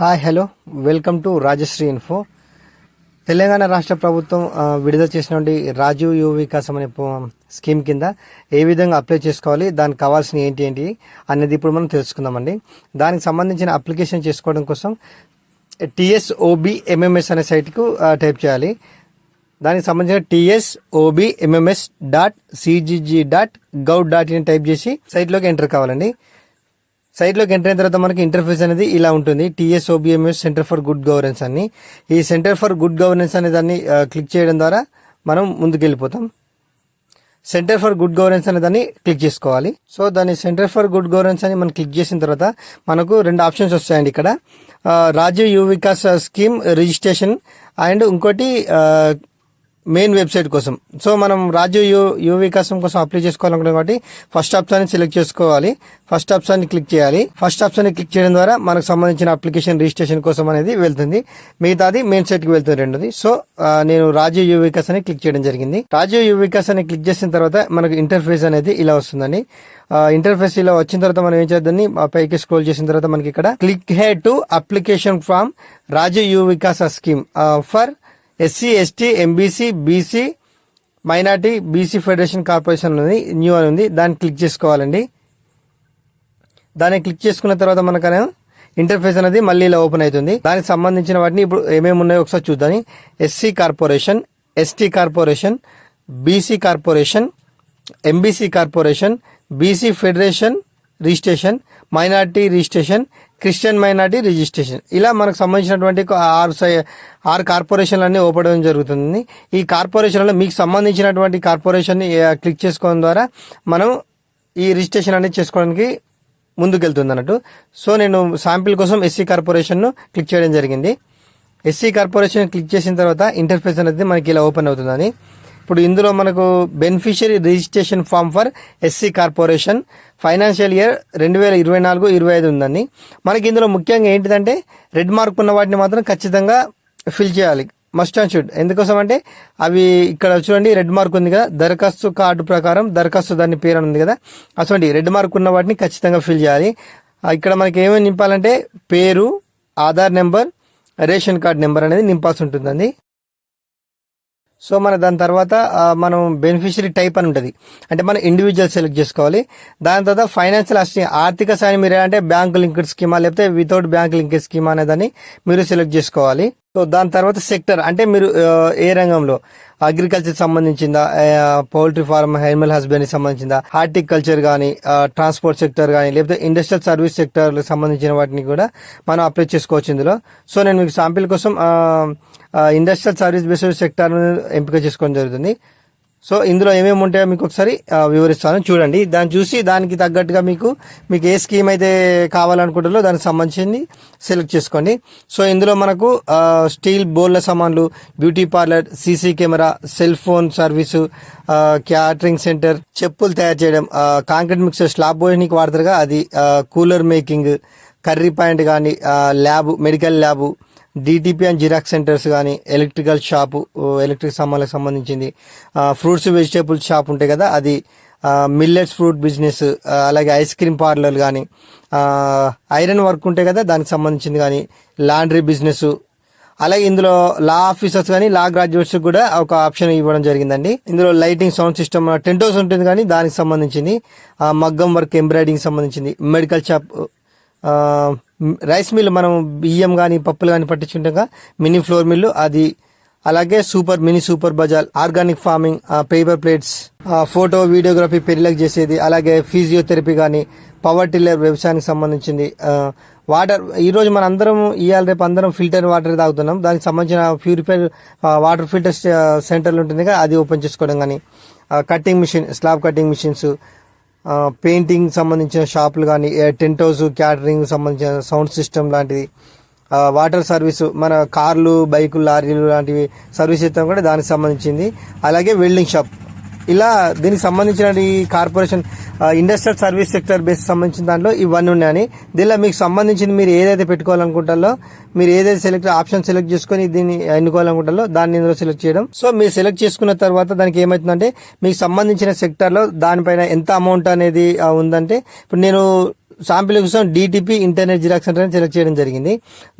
Hi hello welcome to Rajashree info Telangana రాష్ట్ర ప్రభుత్వం విడుదల చేసినటువంటి రాజీవ్ యువ వికాసం అనే స్కీమ్ కింద ఏ విధంగా అప్లై చేసుకోవాలి దానికి కావాల్సిన ఏంటి ఏంటి అనేది ఇప్పుడు మనం తెలుసుకుందామండి. దానికి సంబంధించిన అప్లికేషన్ చేసుకోవడం కోసం టిఎస్ఓబి ఎంఎంఎస్ అనే సైట్కు టైప్ చేయాలి. దానికి సంబంధించిన TSOB MMS dot CGG dot gov dot in type చేసి సైట్లోకి ఎంటర్ కావాలండి. సైట్లోకి ఎంటర్ అయిన తర్వాత మనకి ఇంటర్ఫేస్ అనేది ఇలా ఉంటుంది. TSOBMMS centre for good governance అని. ఈ సెంటర్ ఫర్ గుడ్ గవర్నెన్స్ అనే దాన్ని క్లిక్ చేయడం ద్వారా మనం ముందుకెళ్ళిపోతాం. సెంటర్ ఫర్ గుడ్ గవర్నెన్స్ అనే దాన్ని క్లిక్ చేసుకోవాలి. సో దాని సెంటర్ ఫర్ గుడ్ గవర్నెన్స్ అని మనం క్లిక్ చేసిన తర్వాత మనకు రెండు ఆప్షన్స్ వస్తాయండి ఇక్కడ. ఆ, Rajiv Yuva Vikas scheme registration and ఇంకోటి మెయిన్ వెబ్సైట్ కోసం. సో మనం రాజ్య యు యువ వికాసం కోసం అప్లై చేసుకోవాలనుకున్నాం కాబట్టి ఫస్ట్ ఆప్షన్ సెలెక్ట్ చేసుకోవాలి. ఫస్ట్ ఆప్షన్ క్లిక్ చేయాలి. ఫస్ట్ ఆప్షన్ క్లిక్ చేయడం ద్వారా మనకు సంబంధించిన అప్లికేషన్ రిజిస్ట్రేషన్ కోసం అనేది వెళ్తుంది. మిగతాది మెయిన్ సైట్కి వెళ్తుంది రెండోది. సో నేను రాజ్య యువ వికాస్ అని క్లిక్ చేయడం జరిగింది. రాజ్య యువ అని క్లిక్ చేసిన తర్వాత మనకు ఇంటర్ఫేస్ అనేది ఇలా వస్తుందండి. ఇంటర్ఫేస్ ఇలా వచ్చిన తర్వాత మనం ఏం చేద్దాన్ని పైకి స్క్రోల్ చేసిన తర్వాత మనకి ఇక్కడ click head to application form Rajya Yuva Vikas scheme for SC ST MBC BC minority BC federation corporation ఉంది న్యూ అని ఉంది. దాన్ని క్లిక్ చేసుకోవాలండి. దాన్ని క్లిక్ చేసుకున్న తర్వాత మనకనే ఇంటర్ఫేస్ అనేది మళ్ళీ ఇలా ఓపెన్ అవుతుంది. దానికి సంబంధించిన వాటిని ఇప్పుడు ఏమేమి ఉన్నాయో ఒకసారి చూద్దాం. SC corporation ST corporation BC corporation MBC corporation BC federation registration minority registration Christian minority registration. ఇలా మనకు సంబంధించినటువంటి ఆరు సై- ఆరు కార్పొరేషన్లన్నీ ఓపెన్ జరుగుతుంది. ఈ కార్పొరేషన్లో మీకు సంబంధించినటువంటి కార్పొరేషన్ని క్లిక్ చేసుకోవడం ద్వారా మనం ఈ రిజిస్ట్రేషన్ అనేది చేసుకోవడానికి ముందుకెళ్తుంది అన్నట్టు. సో నేను శాంపిల్ కోసం ఎస్సీ కార్పొరేషన్ను క్లిక్ చేయడం జరిగింది. ఎస్సీ కార్పొరేషన్ క్లిక్ చేసిన తర్వాత ఇంటర్ఫేస్ అనేది మనకి ఇలా ఓపెన్ అవుతుందని. ఇప్పుడు ఇందులో మనకు beneficiary registration form for SC corporation financial year రెండు వేల ఇరవై నాలుగు ఇరవై ఐదు ఉందండి. మనకి ఇందులో ముఖ్యంగా ఏంటిదంటే రెడ్ మార్క్ ఉన్న వాటిని మాత్రం ఖచ్చితంగా ఫిల్ చేయాలి. మస్ట్ అండ్ షుడ్ ఎందుకోసం అంటే అవి ఇక్కడ చూడండి రెడ్ మార్క్ ఉంది కదా దరఖాస్తు కార్డు ప్రకారం దరఖాస్తు దాని పేరు అని ఉంది కదా అటువంటి రెడ్ మార్క్ ఉన్న వాటిని ఖచ్చితంగా ఫిల్ చేయాలి. ఇక్కడ మనకి ఏమేమి నింపాలంటే పేరు Aadhaar number ration card number అనేది నింపాల్సి ఉంటుందండి. సో మన దాని తర్వాత మనం బెనిఫిషరీ టైప్ అని ఉంటుంది. అంటే మనం ఇండివిజువల్ సెలెక్ట్ చేసుకోవాలి. దాని తర్వాత ఫైనాన్షియల్ అసిస్టెంట్ ఆర్థిక సాయం మీరు అంటే బ్యాంక్ లింక్డ్ స్కీమా లేకపోతే వితౌట్ బ్యాంక్ లింక్డ్ స్కీమా అనేదాన్ని మీరు సెలెక్ట్ చేసుకోవాలి. సో దాని తర్వాత సెక్టర్ అంటే మీరు ఏ రంగంలో? అగ్రికల్చర్ సంబంధించిందా పౌల్ట్రీ ఫార్మ్ యానిమల్ హస్బెండరీ సంబంధించిందా హార్టికల్చర్ కానీ ట్రాన్స్పోర్ట్ సెక్టర్ కానీ లేకపోతే ఇండస్ట్రియల్ సర్వీస్ సెక్టర్ సంబంధించిన వాటిని కూడా మనం అప్లై చేసుకోవచ్చు ఇందులో. సో నేను మీకు శాంపిల్ కోసం ఇండస్ట్రియల్ సర్వీస్ బేస్డ్ సెక్టర్ ఎంపిక చేసుకోవడం జరుగుతుంది. సో ఇందులో ఏమేమి ఉంటాయో మీకు ఒకసారి వివరిస్తాను. చూడండి దాన్ని చూసి దానికి తగ్గట్టుగా మీకు మీకు ఏ స్కీమ్ అయితే కావాలనుకుంటారో దానికి సంబంధించింది సెలెక్ట్ చేసుకోండి. సో ఇందులో మనకు స్టీల్ బోర్ల సామాన్లు beauty parlour CC camera cell phone service catering centre చెప్పులు తయారు చేయడం కాంక్రీట్ మిక్సర్ స్లాబ్ పోయడానికి వాడతారుగా అది కూలర్ మేకింగ్ కర్రీ పాయింట్ కానీ lab medical lab DTP and xerox centres కానీ ఎలక్ట్రికల్ షాపు ఎలక్ట్రిక్ సామాన్లకు సంబంధించింది. ఫ్రూట్స్ వెజిటేబుల్స్ షాప్ ఉంటాయి కదా అది మిల్లెట్స్ ఫ్రూట్ బిజినెస్ అలాగే ఐస్ క్రీమ్ పార్లర్లు కానీ ఐరన్ వర్క్ ఉంటాయి కదా దానికి సంబంధించింది కానీ లాండ్రీ బిజినెస్ అలాగే ఇందులో లా ఆఫీసర్స్ కానీ లా గ్రాడ్యుయేట్స్ కూడా ఒక ఆప్షన్ ఇవ్వడం జరిగిందండి. ఇందులో lighting sound system tent house ఉంటుంది కానీ దానికి సంబంధించింది. మగ్గం వర్క్ ఎంబ్రాయిడింగ్ సంబంధించింది. మెడికల్ షాప్ రైస్ మిల్ మనం బియ్యం కానీ పప్పులు కానీ పట్టించుంటాం మినీ ఫ్లోర్ మిల్లు అది అలాగే super mini super bazaar organic farming paper plates photo videography పెళ్ళిలకు చేసేది అలాగే ఫిజియోథెరపీ కానీ పవర్ టిల్లర్ వ్యవసాయానికి సంబంధించింది వాటర్ ఈరోజు మన అందరం ఇవాళ రేపు అందరం ఫిల్టర్ వాటర్ తాగుతున్నాం దానికి సంబంధించిన ప్యూరిఫైర్ వాటర్ ఫిల్టర్ సెంటర్లు ఉంటుంది కదా అది ఓపెన్ చేసుకోవడం కానీ cutting machine slab cutting machines painting సంబంధించిన షాపులు కానీ టెంట్ హౌస్ క్యాటరింగ్ సంబంధించిన సౌండ్ సిస్టమ్ లాంటిది వాటర్ సర్వీసు మన కార్లు బైకులు లారీలు లాంటివి సర్వీస్ ఇస్తాం కూడా దానికి సంబంధించింది. అలాగే వెల్డింగ్ షాప్ ఇలా దీనికి సంబంధించిన ఈ corporation industrial service sector base సంబంధించిన దాంట్లో ఇవన్నీ ఉన్నాయని. దీనిలో మీకు సంబంధించింది మీరు ఏదైతే పెట్టుకోవాలనుకుంటారో మీరు ఏదైతే సెలెక్ట్ ఆప్షన్ సెలెక్ట్ చేసుకొని దీన్ని ఎన్నుకోవాలనుకుంటారో దాన్ని ఇందులో సెలెక్ట్ చేయడం. సో మీరు సెలెక్ట్ చేసుకున్న తర్వాత దానికి ఏమవుతుందంటే మీకు సంబంధించిన సెక్టర్లో దానిపైన ఎంత అమౌంట్ అనేది ఉందంటే ఇప్పుడు నేను శాంపిల్ కోసం DTP internet xerox centre select చేయడం జరిగింది.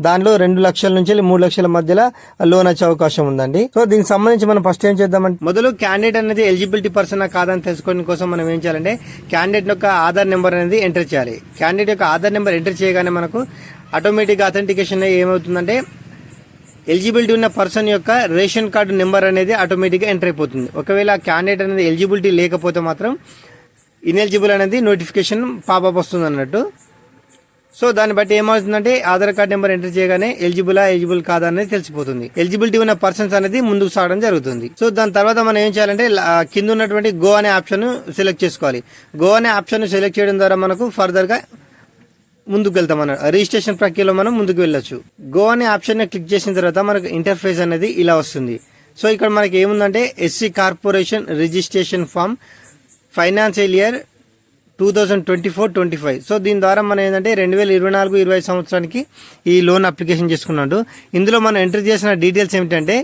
దానిలో రెండు లక్షల నుంచి మూడు లక్షల మధ్యలో లోన్ వచ్చే అవకాశం ఉందండి. సో దీనికి సంబంధించి మనం ఫస్ట్ ఏం చేద్దామంటే మొదలు క్యాండిడేట్ అనేది ఎలిజిబిలిటీ పర్సన్ కాదని తెలుసుకోవడం కోసం మనం ఏం చేయాలంటే క్యాండిడేట్ యొక్క ఆధార్ నెంబర్ అనేది ఎంటర్ చేయాలి. క్యాండిడేట్ యొక్క ఆధార్ నెంబర్ ఎంటర్ చేయగానే మనకు ఆటోమేటిక్ అథెంటికేషన్ ఏమవుతుందంటే ఎలిజిబిలిటీ ఉన్న పర్సన్ యొక్క రేషన్ కార్డు నెంబర్ అనేది ఆటోమేటిక్గా ఎంటర్ అయిపోతుంది. ఒకవేళ క్యాండిడేట్ అనేది ఎలిజిబిలిటీ లేకపోతే మాత్రం ఇనెలిజిబుల్ అనేది నోటిఫికేషన్ పాపప్ వస్తుంది అన్నట్టు. సో దాన్ని బట్టి ఏమవుతుందంటే ఆధార్ కార్డ్ నెంబర్ ఎంటర్ చేయగానే ఎలిజిబుల్ ఎలిజిబుల్ కాదా అనేది తెలిసిపోతుంది. ఎలిజిబిలిటీ ఉన్న పర్సన్స్ అనేది ముందుకు సాగడం జరుగుతుంది. సో దాని తర్వాత మనం ఏం చేయాలంటే కింద ఉన్నటువంటి గో అనే ఆప్షన్ సెలెక్ట్ చేసుకోవాలి. గో అనే ఆప్షన్ సెలెక్ట్ చేయడం ద్వారా మనకు ఫర్దర్గా ముందుకు వెళ్తాం అన్న రిజిస్ట్రేషన్ ప్రక్రియలో మనం ముందుకు వెళ్ళొచ్చు. గో అనే ఆప్షన్ క్లిక్ చేసిన తర్వాత మనకు ఇంటర్ఫేస్ అనేది ఇలా వస్తుంది. సో ఇక్కడ మనకి ఏముందంటే SC corporation registration form financial year two thousand twenty four twenty five. So దీని ద్వారా మనం ఏంటంటే రెండు వేల ఇరవై నాలుగు ఇరవై సంవత్సరానికి ఈ లోన్ అప్లికేషన్ చేసుకున్నాడు. ఇందులో మనం ఎంటర్ చేసిన డీటెయిల్స్ ఏమిటంటే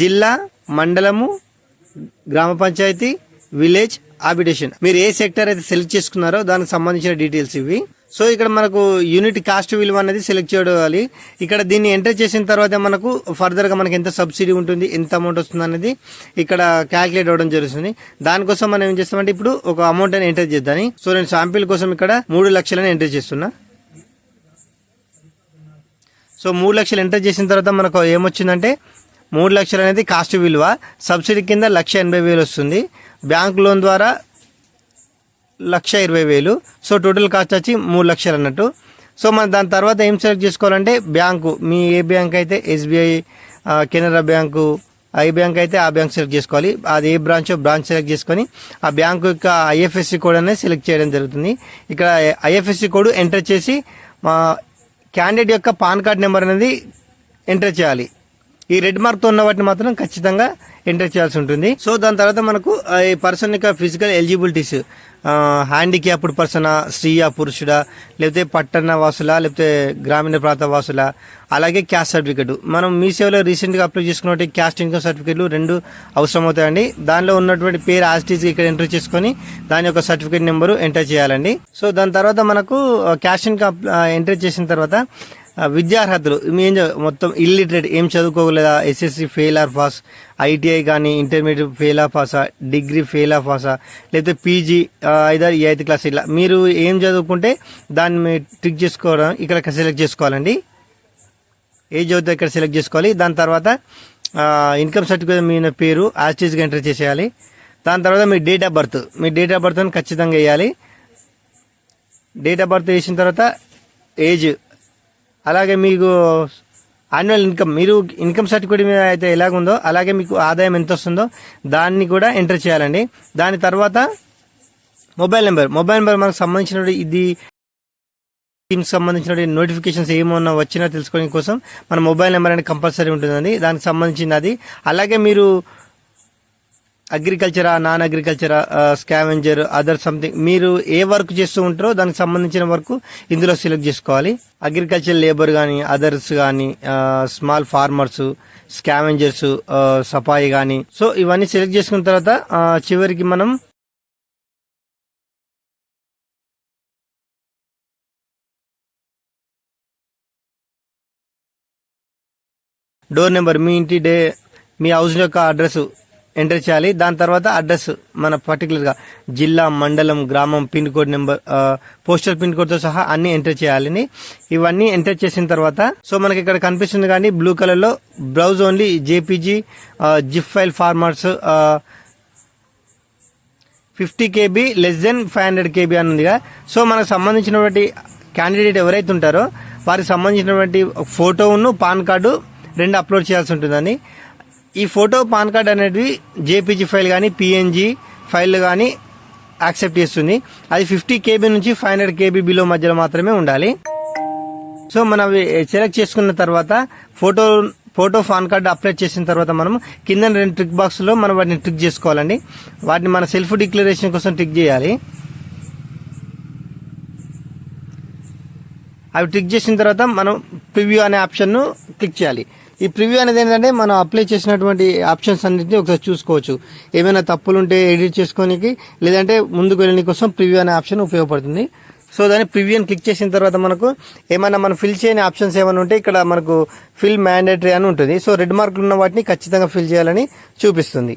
జిల్లా మండలము గ్రామ పంచాయతీ విలేజ్ ఆబిడేషన్ మీరు ఏ సెక్టర్ అయితే సెలెక్ట్ చేసుకున్నారో దానికి సంబంధించిన డీటెయిల్స్ ఇవి. సో ఇక్కడ మనకు యూనిట్ కాస్ట్ విలువ అనేది సెలెక్ట్ చేయాలి ఇక్కడ దీన్ని ఎంటర్ చేసిన తర్వాత మనకు ఫర్దర్గా మనకి ఎంత సబ్సిడీ ఉంటుంది ఎంత అమౌంట్ వస్తుంది అనేది ఇక్కడ క్యాలిక్యులేట్ అవ్వడం జరుగుతుంది. దానికోసం మనం ఏం చేస్తామంటే ఇప్పుడు ఒక అమౌంట్ అని ఎంటర్ చేద్దాం సో నేను శాంపిల్ కోసం ఇక్కడ మూడు లక్షలని ఎంటర్ చేస్తున్నా. సో మూడు లక్షలు ఎంటర్ చేసిన తర్వాత మనకు ఏమొచ్చిందంటే మూడు లక్షలు అనేది కాస్ట్ విలువ. సబ్సిడీ కింద లక్ష ఎనభై వేలు వస్తుంది. బ్యాంక్ లోన్ ద్వారా లక్ష ఇరవై వేలు. సో టోటల్ కాస్ట్ వచ్చి మూడు లక్షలు అన్నట్టు సో మనం దాని తర్వాత ఏం సెలెక్ట్ చేసుకోవాలంటే బ్యాంకు. మీ ఏ బ్యాంక్ అయితే ఎస్బీఐ కెనరా బ్యాంకు ఐ బ్యాంక్ అయితే ఆ బ్యాంక్ సెలెక్ట్ చేసుకోవాలి. అది ఏ బ్రాంచ్ బ్రాంచ్ సెలెక్ట్ చేసుకొని ఆ బ్యాంకు యొక్క ఐఎఫ్ఎస్సి కోడ్ అనేది సెలెక్ట్ చేయడం జరుగుతుంది. ఇక్కడ ఐఎఫ్ఎస్సి కోడ్ ఎంటర్ చేసి మా క్యాండిడేట్ యొక్క పాన్ కార్డ్ నెంబర్ అనేది ఎంటర్ చేయాలి. ఈ రెడ్ మార్క్తో ఉన్న వాటిని మాత్రం ఖచ్చితంగా ఎంటర్ చేయాల్సి ఉంటుంది. సో దాని తర్వాత మనకు ఈ పర్సన్ యొక్క ఫిజికల్ ఎలిజిబిలిటీస్ హ్యాండిక్యాప్డ్ పర్సనా స్త్రీయా పురుషుడా లేకపోతే పట్టణ వాసులా లేకపోతే గ్రామీణ ప్రాంత వాసులా అలాగే క్యాస్ట్ సర్టిఫికెట్. మనం మీ సేవలో రీసెంట్గా అప్లై చేసుకున్నట్టు క్యాస్ట్ ఇన్కమ్ సర్టిఫికెట్లు రెండు అవసరం అవుతాయండి దానిలో ఉన్నటువంటి పేరు ఆస్టీస్ ఇక్కడ ఎంటర్ చేసుకొని దాని యొక్క సర్టిఫికేట్ నెంబరు ఎంటర్ చేయాలండి. సో దాని తర్వాత మనకు క్యాస్ట్ ఇన్కమ్ ఎంటర్ చేసిన తర్వాత విద్యార్హతలు. మీ ఏం మొత్తం ఇల్లిటరేట్ ఏం చదువుకోగలదా? SSC fail or pass ITI కానీ ఇంటర్మీడియట్ ఫెయిల్ ఆఫ్ పాసా డిగ్రీ ఫెయిల్ ఆఫ్ పాసా లేకపోతే పీజీ ఐదారు ఎయిత్ క్లాస్ ఇట్లా. మీరు ఏం చదువుకుంటే దాన్ని మీరు టిక్ చేసుకోవడం ఇక్కడ సెలెక్ట్ చేసుకోవాలండి. ఏ చదివితే ఇక్కడ సెలెక్ట్ చేసుకోవాలి? దాని తర్వాత ఇన్కమ్ సర్టిఫికేట్ మీ పేరు యాస్టీస్గా ఎంటర్ చేసేయాలి. దాని తర్వాత మీ డేట్ ఆఫ్ బర్త్ మీ డేట్ ఆఫ్ బర్త్ అని ఖచ్చితంగా వేయాలి. డేట్ ఆఫ్ బర్త్ వేసిన తర్వాత ఏజ్ అలాగే మీకు యాన్యువల్ ఇన్కమ్ మీరు ఇన్కమ్ సర్టిఫికేట్ మీద అయితే ఎలాగుందో అలాగే మీకు ఆదాయం ఎంత వస్తుందో దాన్ని కూడా ఎంటర్ చేయాలండి. దాని తర్వాత మొబైల్ నెంబర్ మొబైల్ నెంబర్ మనకు సంబంధించిన ఇది స్కీమ్స్ సంబంధించిన నోటిఫికేషన్స్ ఏమన్నా వచ్చినా తెలుసుకోవడం కోసం మన మొబైల్ నెంబర్ అనేది కంపల్సరీ ఉంటుందండి. దానికి సంబంధించినది. అలాగే మీరు అగ్రికల్చరా నాన్ అగ్రికల్చరా స్కావెంజర్ అదర్ సంథింగ్ మీరు ఏ వర్క్ చేస్తూ ఉంటారో దానికి సంబంధించిన వర్క్ ఇందులో సెలెక్ట్ చేసుకోవాలి. అగ్రికల్చర్ లేబర్ కానీ అదర్స్ కానీ స్మాల్ ఫార్మర్స్ స్కావెంజర్స్ సఫాయి కానీ సో ఇవన్నీ సెలెక్ట్ చేసుకున్న తర్వాత చివరికి మనం డోర్ నెంబర్ మీ ఇంటి డే మీ హౌస్ యొక్క అడ్రస్ ఎంటర్ చేయాలి. దాని తర్వాత అడ్రస్ మన పర్టికులర్గా జిల్లా మండలం గ్రామం pin code number postal pin కోడ్తో సహా అన్ని ఎంటర్ చేయాలని. ఇవన్నీ ఎంటర్ చేసిన తర్వాత సో మనకి ఇక్కడ కనిపిస్తుంది కానీ బ్లూ కలర్లో browse only JPG zip file formats fifty KB less than five hundred KB అని ఉందిగా సో మనకు సంబంధించినటువంటి క్యాండిడేట్ ఎవరైతే ఉంటారో వారికి సంబంధించినటువంటి ఫోటోను పాన్ కార్డు రెండు అప్లోడ్ చేయాల్సి ఉంటుందని. ఈ ఫోటో పాన్ కార్డ్ అనేది జేపీజీ ఫైల్ కానీ పిఎన్జీ ఫైల్ కానీ యాక్సెప్ట్ చేస్తుంది. అది ఫిఫ్టీ కేబీ నుంచి ఫైవ్ హండ్రెడ్ కేబీ బిలో మధ్యలో మాత్రమే ఉండాలి. సో మనం సెలెక్ట్ చేసుకున్న తర్వాత photo photo PAN card upload చేసిన తర్వాత మనం కింద రెండు ట్రిక్ బాక్స్లో మనం వాటిని ట్రిక్ చేసుకోవాలండి. వాటిని మన సెల్ఫ్ డిక్లరేషన్ కోసం ట్రిక్ చేయాలి. అవి క్లిక్ చేసిన తర్వాత మనం ప్రివ్యూ అనే ఆప్షన్ను క్లిక్ చేయాలి. ఈ ప్రివ్యూ అనేది ఏంటంటే మనం అప్లై చేసినటువంటి ఆప్షన్స్ అన్నింటినీ ఒకసారి చూసుకోవచ్చు. ఏమైనా తప్పులు ఉంటే ఎడిట్ చేసుకోనికి లేదంటే ముందుకు వెళ్ళని కోసం ప్రివ్యూ అనే ఆప్షన్ ఉపయోగపడుతుంది. సో దాన్ని ప్రివ్యూని క్లిక్ చేసిన తర్వాత మనకు ఏమైనా మనం ఫిల్ చేయని ఆప్షన్స్ ఏమైనా ఉంటే ఇక్కడ మనకు ఫిల్ మ్యాండేటరీ అని ఉంటుంది. సో రెడ్ మార్కులు ఉన్న వాటిని ఖచ్చితంగా ఫిల్ చేయాలని చూపిస్తుంది.